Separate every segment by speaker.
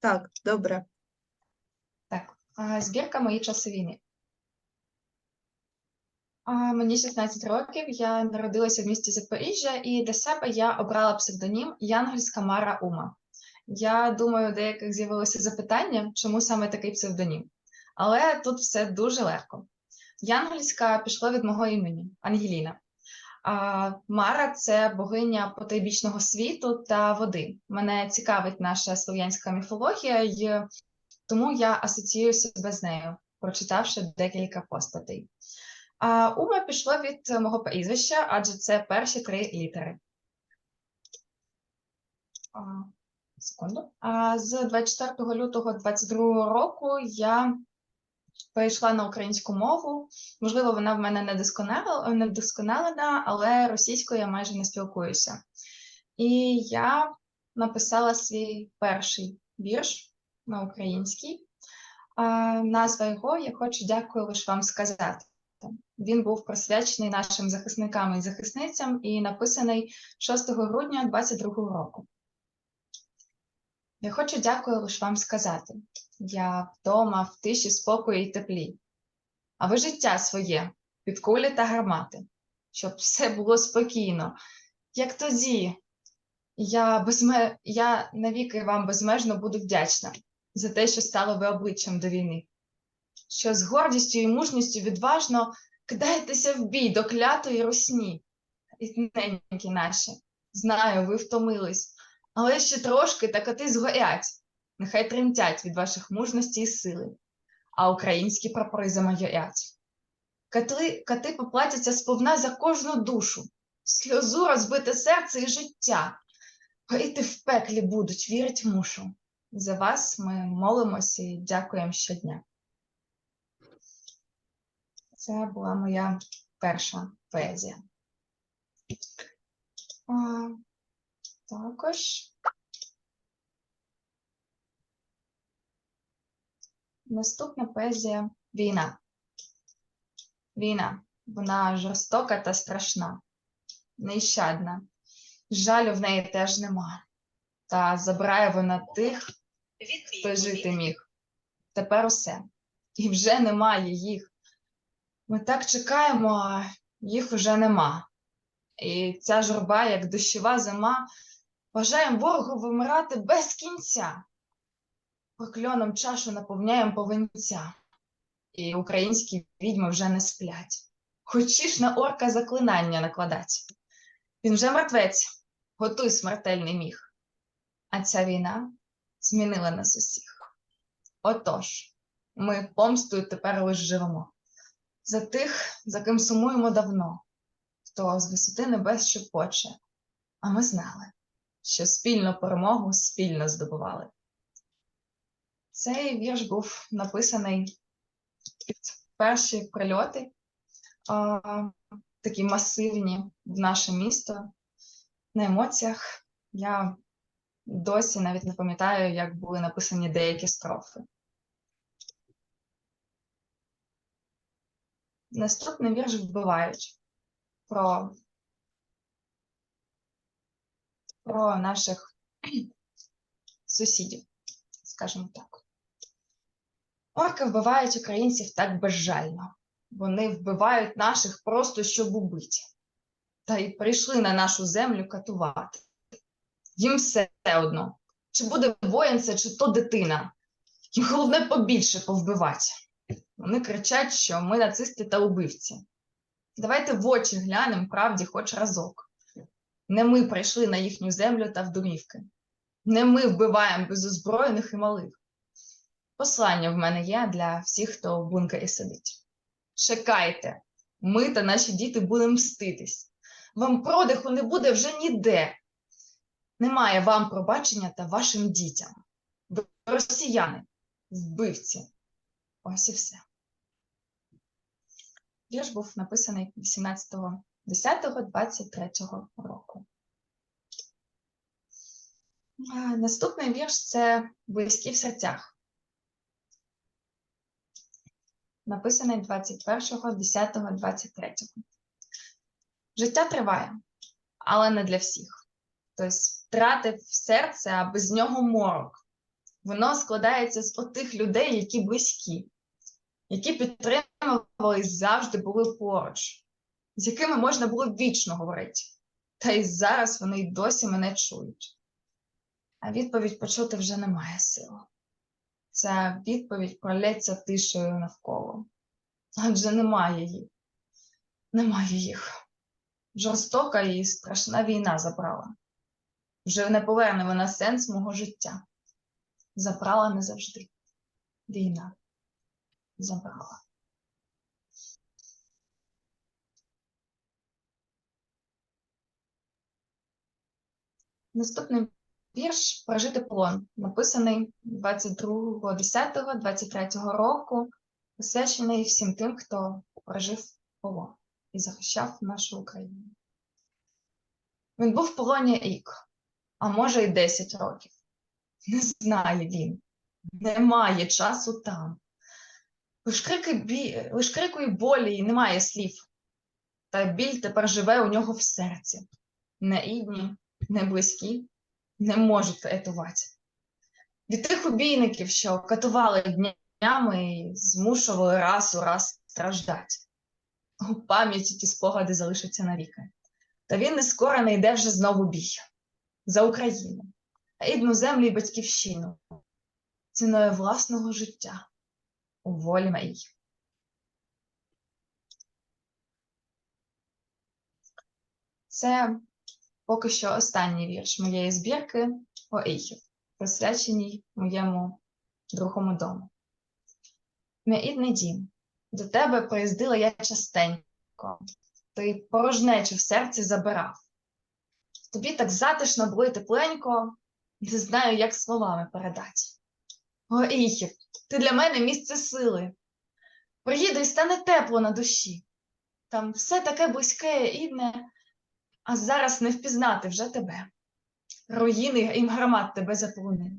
Speaker 1: Так, добре.
Speaker 2: Так, збірка Мої часи війни. Мені 16 років, я народилася в місті Запоріжжя, і для себе я обрала псевдонім Янгельська Мара Ума. Я думаю, у деяких з'явилося запитання, чому саме такий псевдонім. Але тут все дуже легко. Янгельська пішло від мого імені Ангеліна. Мара це богиня потойбічного світу та води. Мене цікавить наша слов'янська міфологія, і тому я асоціюю себе з нею, прочитавши декілька постатей. Ума пішло від мого прізвища, адже це перші три літери. Секунду. А з 24 лютого 2022 року я перейшла на українську мову. Можливо, вона в мене не не але російською я майже не спілкуюся. І я написала свій перший вірш на українській. Назва його я хочу дякую лише вам сказати. Він був присвячений нашим захисникам і захисницям і написаний 6 грудня 2022 року. Я хочу дякую лише вам сказати. Я вдома, в тиші, спокої і теплі. А ви життя своє під кулі та гармати, щоб все було спокійно, як тоді. Я, безме... Я навіки вам безмежно буду вдячна за те, що стали ви обличчям до війни, що з гордістю і мужністю відважно кидаєтеся в бій до клятої русні. Рідненькі наші, знаю, ви втомились, але ще трошки та коти згорять, нехай тремтять від ваших мужності і сили, а українські прапори замайорять. Коти, коти поплатяться сповна за кожну душу, сльозу розбите серце і життя. Горіти в пеклі будуть, вірить мушу. За вас ми молимося і дякуємо щодня. Це була моя перша поезія. Також наступна поезія Війна. Війна. Вона жорстока та страшна, нещадна. Жалю в неї теж нема. Та забирає вона тих, хто жити міг. Тепер усе. І вже немає їх. Ми так чекаємо, а їх вже нема. І ця журба, як дощова зима, бажаємо ворогу вимирати без кінця. Прокльоном чашу наповняємо повинця. І українські відьми вже не сплять. Хочеш на орка заклинання накладать. Він вже мертвець, готуй смертельний міг. А ця війна змінила нас усіх. Отож, ми помстою тепер лиш живемо. За тих, за ким сумуємо давно, хто з висоти небес шепоче, а ми знали, що спільну перемогу спільно здобували. Цей вірш був написаний під перші прильоти, такі масивні в наше місто. На емоціях я досі навіть не пам'ятаю, як були написані деякі строфи. Наступний вірш вбивають про, про наших сусідів, скажімо так. Орки вбивають українців так безжально. Вони вбивають наших просто щоб убити. Та й прийшли на нашу землю катувати. Їм все одно, чи буде воїн це, чи то дитина. Їм головне побільше повбивати. Вони кричать, що ми нацисти та убивці. Давайте в очі глянемо правді хоч разок. Не ми прийшли на їхню землю та в домівки. Не ми вбиваємо безозброєних і малих. Послання в мене є для всіх, хто в бункері сидить. Чекайте, ми та наші діти будемо мститись. Вам продиху не буде вже ніде. Немає вам пробачення та вашим дітям. Ви росіяни, вбивці. Ось і все. Вірш був написаний 18.10.23 року. Наступний вірш це Близькі в серцях. Написаний 21.10.23. Життя триває, але не для всіх. Хтось втратив серце, а без нього морок. Воно складається з отих людей, які близькі, які підтримували і завжди були поруч, з якими можна було вічно говорити. Та й зараз вони й досі мене чують. А відповідь почути вже немає сил. Ця відповідь пролється тишею навколо. Адже немає їх. Немає їх. Жорстока і страшна війна забрала. Вже не поверне вона сенс мого життя. Забрала не завжди. Війна забрала. Наступний вірш Прожити полон, написаний 22.10.23 року, посвячений всім тим, хто прожив полон і захищав нашу Україну. Він був в полоні рік, а може й 10 років. Не знає він, немає часу там. Лиш крики, бі... Лиш крику і болі, і немає слів. Та біль тепер живе у нього в серці. Не рідні, не близькі не можуть рятувати. Від тих убійників, що катували днями і змушували раз у раз страждати. У пам'яті ті спогади залишаться навіки. Та він не скоро не йде вже знову бій за Україну, рідну землю і батьківщину, ціною власного життя у волі мрій. Це поки що останній вірш моєї збірки Оейхів, присвяченій моєму другому дому. Мій дім, до тебе приїздила я частенько, ти порожнечу в серці забирав. Тобі так затишно було й тепленько, не знаю, як словами передати. О, Іхів, ти для мене місце сили. Приїду і стане тепло на душі. Там все таке близьке і рідне, а зараз не впізнати вже тебе. Руїни і громад тебе заполонив.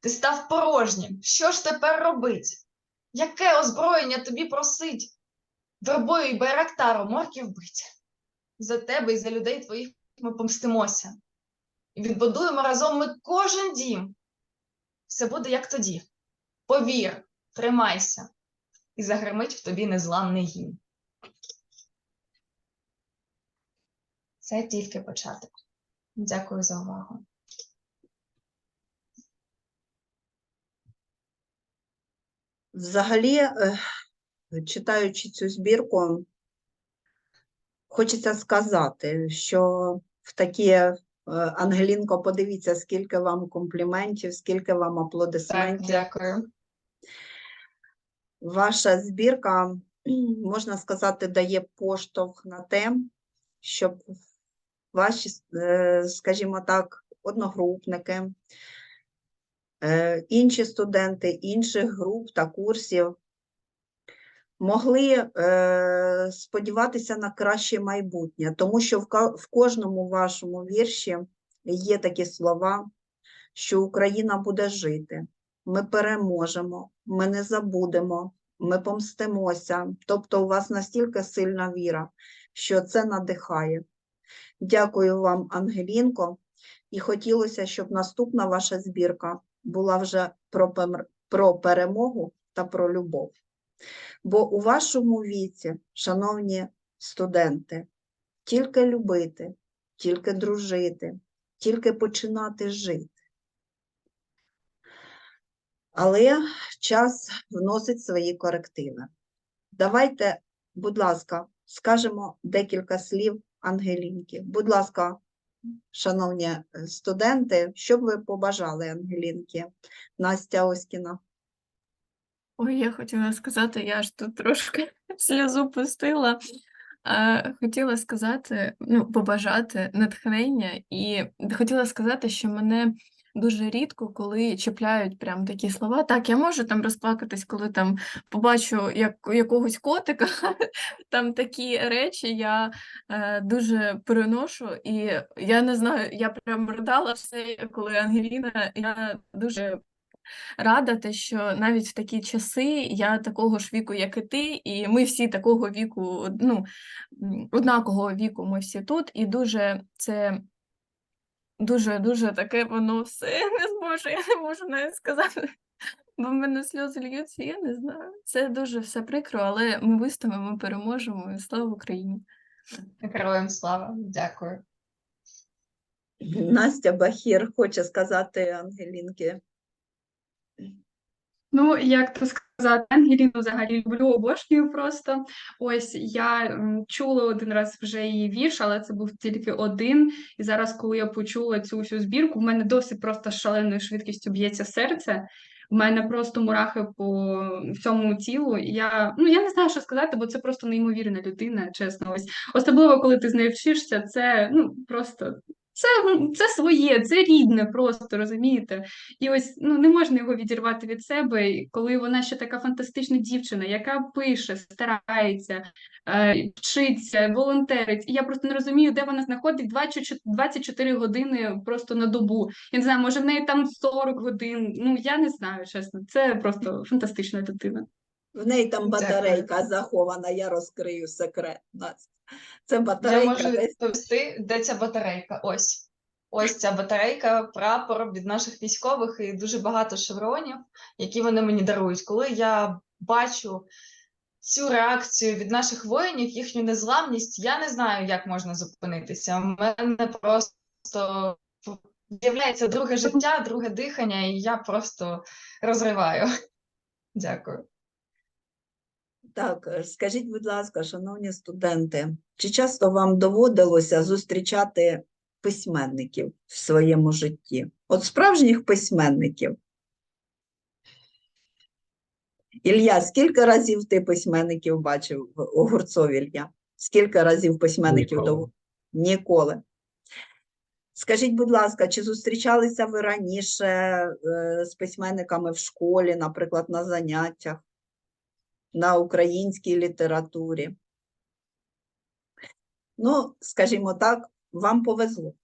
Speaker 2: Ти став порожнім. Що ж тепер робить? Яке озброєння тобі просить? Вербою й байрактаром морків бить. За тебе і за людей твоїх ми помстимося. І відбудуємо разом ми кожен дім. Все буде як тоді. Повір, тримайся, і загримить в тобі незламний гімн. Це тільки початок. Дякую за увагу.
Speaker 1: Взагалі, е, читаючи цю збірку, хочеться сказати, що в такі е, Ангелінко, подивіться, скільки вам компліментів, скільки вам
Speaker 2: Так,
Speaker 1: аплодисментів.
Speaker 2: дякую.
Speaker 1: Ваша збірка, можна сказати, дає поштовх на те, щоб ваші, е, скажімо так, одногрупники, е, інші студенти інших груп та курсів могли е, сподіватися на краще майбутнє, тому що в кожному вашому вірші є такі слова, що Україна буде жити, ми переможемо, ми не забудемо, ми помстимося. Тобто у вас настільки сильна віра, що це надихає. Дякую вам, Ангелінко, і хотілося, щоб наступна ваша збірка була вже про, про перемогу та про любов. Бо у вашому віці, шановні студенти, тільки любити, тільки дружити, тільки починати жити. Але час вносить свої корективи. Давайте, будь ласка, скажемо декілька слів Ангелінки. Будь ласка, шановні е, студенти, що б ви побажали Ангелінки? Настя Оськіна.
Speaker 3: Ой, я хотіла сказати, я ж тут трошки сльозу пустила. Хотіла сказати, ну, побажати натхнення, і хотіла сказати, що мене дуже рідко, коли чіпляють прям такі слова. Так, я можу там розплакатись, коли там побачу як, якогось котика, там такі речі я е, дуже переношу, і я не знаю, я прям ридала все, коли Ангеліна, я дуже рада, те, що навіть в такі часи я такого ж віку, як і ти, і ми всі такого віку, ну, однакового віку, ми всі тут, і дуже це дуже дуже таке воно все не зможу, я не можу навіть сказати, бо в мене сльози льються, я не знаю. Це дуже все прикро, але ми вистоїмо, ми переможемо. і Слава Україні!
Speaker 2: Героям слава, дякую.
Speaker 1: Настя Бахір хоче сказати Ангелінки.
Speaker 4: Ну, як то сказати, Ангеліну взагалі люблю, обожнюю просто. Ось я чула один раз вже її вірш, але це був тільки один. І зараз, коли я почула цю всю збірку, в мене досить просто шаленою швидкістю б'ється серце. У мене просто мурахи по всьому тілу. Я, ну, я не знаю, що сказати, бо це просто неймовірна людина, чесно. Ось особливо, коли ти з нею вчишся, це ну просто це, це своє, це рідне, просто розумієте. І ось ну не можна його відірвати від себе, коли вона ще така фантастична дівчина, яка пише, старається, е, вчиться, волонтерить. І я просто не розумію, де вона знаходить 24 24 години просто на добу. Я не знаю, може в неї там 40 годин. Ну я не знаю, чесно. Це просто фантастична дитина.
Speaker 1: В неї там батарейка захована, я розкрию секрет. Настя. Це
Speaker 2: Я можу довести, де ця батарейка. Ось. Ось ця батарейка, прапор від наших військових і дуже багато шевронів, які вони мені дарують. Коли я бачу цю реакцію від наших воїнів, їхню незламність, я не знаю, як можна зупинитися. У мене просто з'являється друге життя, друге дихання, і я просто розриваю. Дякую.
Speaker 1: Так, е, скажіть, будь ласка, шановні студенти, чи часто вам доводилося зустрічати письменників в своєму житті? От справжніх письменників? Ілля, скільки разів ти письменників бачив в Огурцов Ілля? Скільки разів письменників
Speaker 5: Ніколи.
Speaker 1: дов... Ніколи. Скажіть, будь ласка, чи зустрічалися ви раніше е, з письменниками в школі, наприклад, на заняттях? На українській літературі. Ну, скажімо так, вам повезло.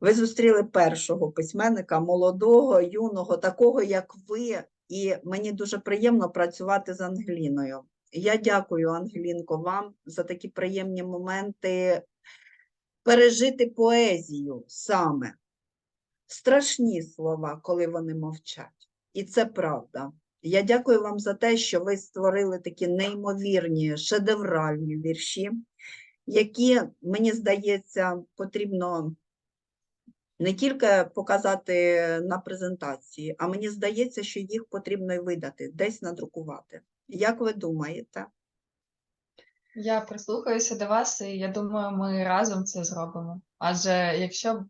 Speaker 1: Ви зустріли першого письменника, молодого, юного, такого, як ви, і мені дуже приємно працювати з Ангеліною. Я дякую, Ангелінко, вам за такі приємні моменти пережити поезію саме. Страшні слова, коли вони мовчать. І це правда. Я дякую вам за те, що ви створили такі неймовірні, шедевральні вірші, які, мені здається, потрібно не тільки показати на презентації, а мені здається, що їх потрібно й видати, десь надрукувати. Як ви думаєте?
Speaker 2: Я прислухаюся до вас, і я думаю, ми разом це зробимо. Адже якщо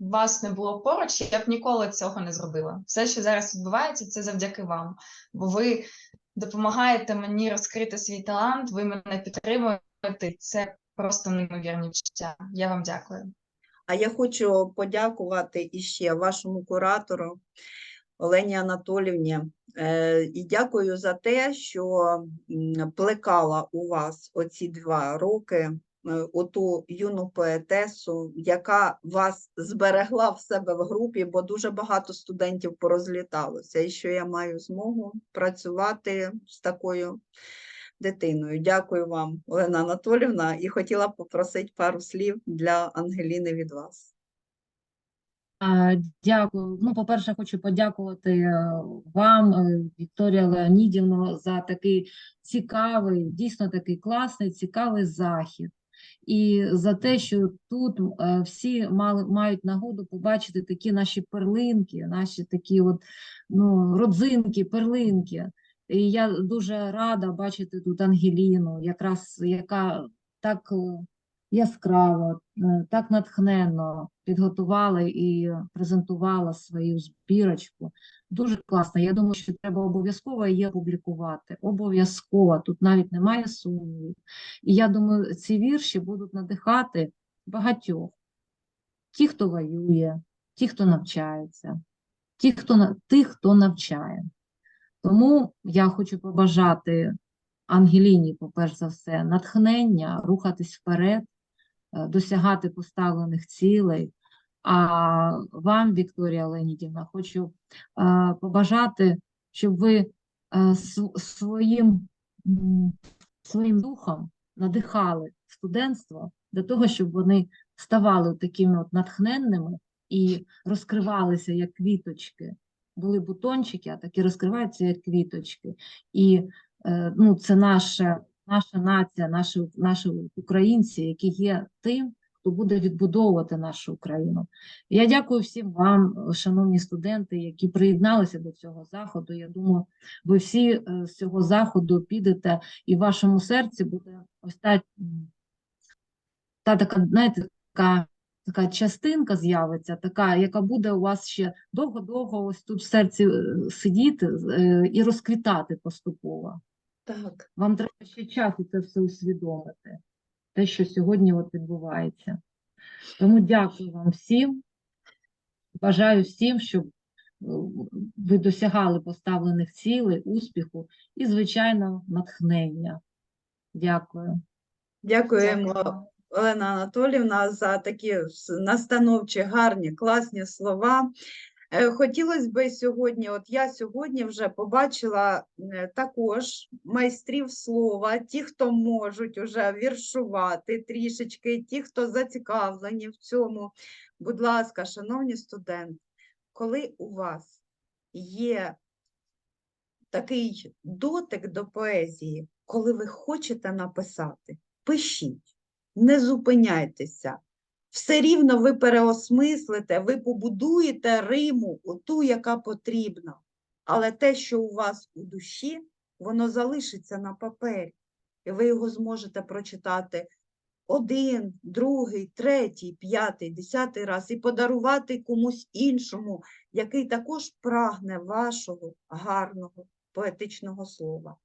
Speaker 2: вас не було поруч, я б ніколи цього не зробила. Все, що зараз відбувається, це завдяки вам. Бо ви допомагаєте мені розкрити свій талант, ви мене підтримуєте. Це просто неймовірні відчуття. Я вам дякую.
Speaker 1: А я хочу подякувати іще вашому куратору Олені Анатолівні. Е, І дякую за те, що плекала у вас оці два роки оту юну поетесу, яка вас зберегла в себе в групі, бо дуже багато студентів порозліталося, і що я маю змогу працювати з такою дитиною. Дякую вам, Олена Анатолівна, і хотіла попросити пару слів для Ангеліни від вас.
Speaker 6: Дякую. Ну, по-перше, хочу подякувати е, вам, е, Вікторія Леонідівна, за такий цікавий, дійсно такий класний, цікавий захід. І за те, що тут е, всі мали, мають нагоду побачити такі наші перлинки, наші такі от, ну, родзинки, перлинки. І я дуже рада бачити тут Ангеліну, якраз яка так е, яскраво, е, так натхненно підготувала і презентувала свою збірочку. Дуже класно. Я думаю, що треба обов'язково її опублікувати. Обов'язково. Тут навіть немає сумнівів. І я думаю, ці вірші будуть надихати багатьох. Ті, хто воює, ті, хто навчається, ті, хто, тих, хто навчає. Тому я хочу побажати Ангеліні, по-перше за все, натхнення, рухатись вперед, е, досягати поставлених цілей. А вам, Вікторія Леонідівна, хочу е, побажати, щоб ви е, своїм, своїм духом надихали студентство для того, щоб вони ставали такими от натхненними і розкривалися як квіточки. Були бутончики, а такі розкриваються як квіточки. І е, ну, це наша, наша нація, наші, наші українці, які є тим, хто буде відбудовувати нашу Україну. Я дякую всім вам, шановні студенти, які приєдналися до цього заходу. Я думаю, ви всі е, з цього заходу підете, і в вашому серці буде ось та, та така, знаєте, така, така частинка з'явиться, така, яка буде у вас ще довго-довго ось тут в серці е, сидіти е, і розквітати поступово.
Speaker 1: Так.
Speaker 6: Вам треба ще часу це все усвідомити, те, що сьогодні от відбувається. Тому дякую вам всім. Бажаю всім, щоб е, ви досягали поставлених цілей, успіху і, звичайно, натхнення. Дякую.
Speaker 1: Дякуємо,
Speaker 2: Дякую.
Speaker 1: Олена Анатолівна, за такі настановчі, гарні, класні слова. Е, Хотілося б сьогодні, от я сьогодні вже побачила е, також майстрів слова, ті, хто можуть уже віршувати трішечки, ті, хто зацікавлені в цьому. Будь ласка, шановні студенти, коли у вас є такий дотик до поезії, коли ви хочете написати, пишіть, не зупиняйтеся. Все рівно ви переосмислите, ви побудуєте Риму, ту, яка потрібна. Але те, що у вас у душі, воно залишиться на папері, і ви його зможете прочитати один, другий, третій, п'ятий, десятий раз і подарувати комусь іншому, який також прагне вашого гарного поетичного слова.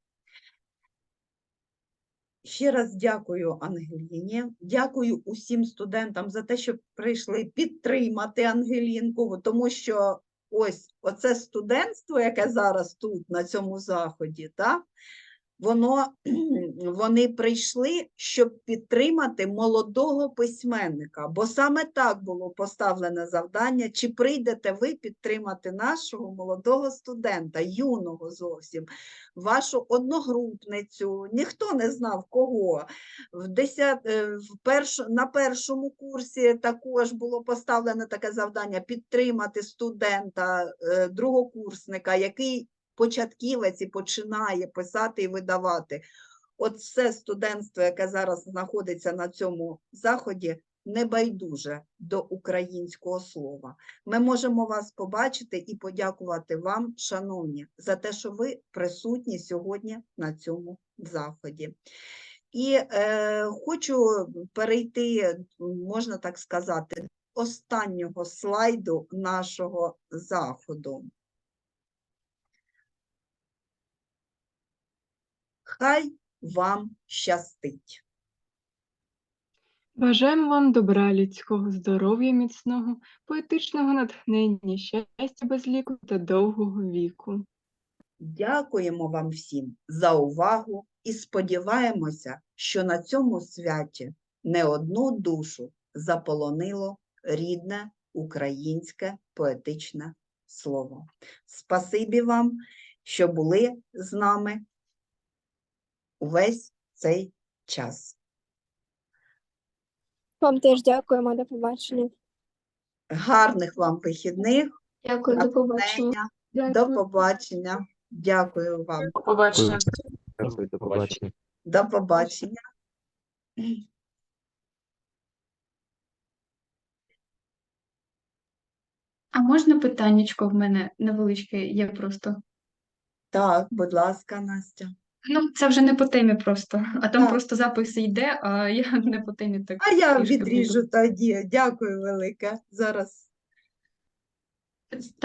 Speaker 1: Ще раз дякую Ангеліні, дякую усім студентам за те, що прийшли підтримати Ангелінку, тому що ось оце студентство, яке зараз тут, на цьому заході, так, воно, вони прийшли, щоб підтримати молодого письменника, бо саме так було поставлене завдання, чи прийдете ви підтримати нашого молодого студента, юного зовсім, вашу одногрупницю, ніхто не знав кого. В 10, е, в перш, на першому курсі також було поставлене таке завдання підтримати студента, е, другокурсника, який початківець і починає писати і видавати. От все студентство, яке зараз знаходиться на цьому заході, небайдуже до українського слова. Ми можемо вас побачити і подякувати вам, шановні, за те, що ви присутні сьогодні на цьому заході. І е, хочу перейти, можна так сказати, до останнього слайду нашого заходу. Хай вам щастить!
Speaker 5: Бажаємо вам добра, людського здоров'я міцного, поетичного натхнення, щастя без ліку та довгого віку.
Speaker 1: Дякуємо вам всім за увагу і сподіваємося, що на цьому святі не одну душу заполонило рідне українське поетичне слово. Спасибі вам, що були з нами увесь цей час.
Speaker 7: Вам теж дякуємо, до побачення.
Speaker 1: Гарних вам вихідних,
Speaker 7: Дякую, до побачення.
Speaker 1: до побачення. Дякую вам.
Speaker 8: Побачення. Дякую, до побачення.
Speaker 1: До побачення.
Speaker 4: А можна питаннячко в мене невеличке є просто.
Speaker 1: Так, будь ласка, Настя.
Speaker 4: Ну, це вже не по темі просто, а там
Speaker 1: Так.
Speaker 4: просто запис йде, а я не по темі так.
Speaker 1: А я
Speaker 4: відріжу буду.
Speaker 1: тоді. Дякую велике. Зараз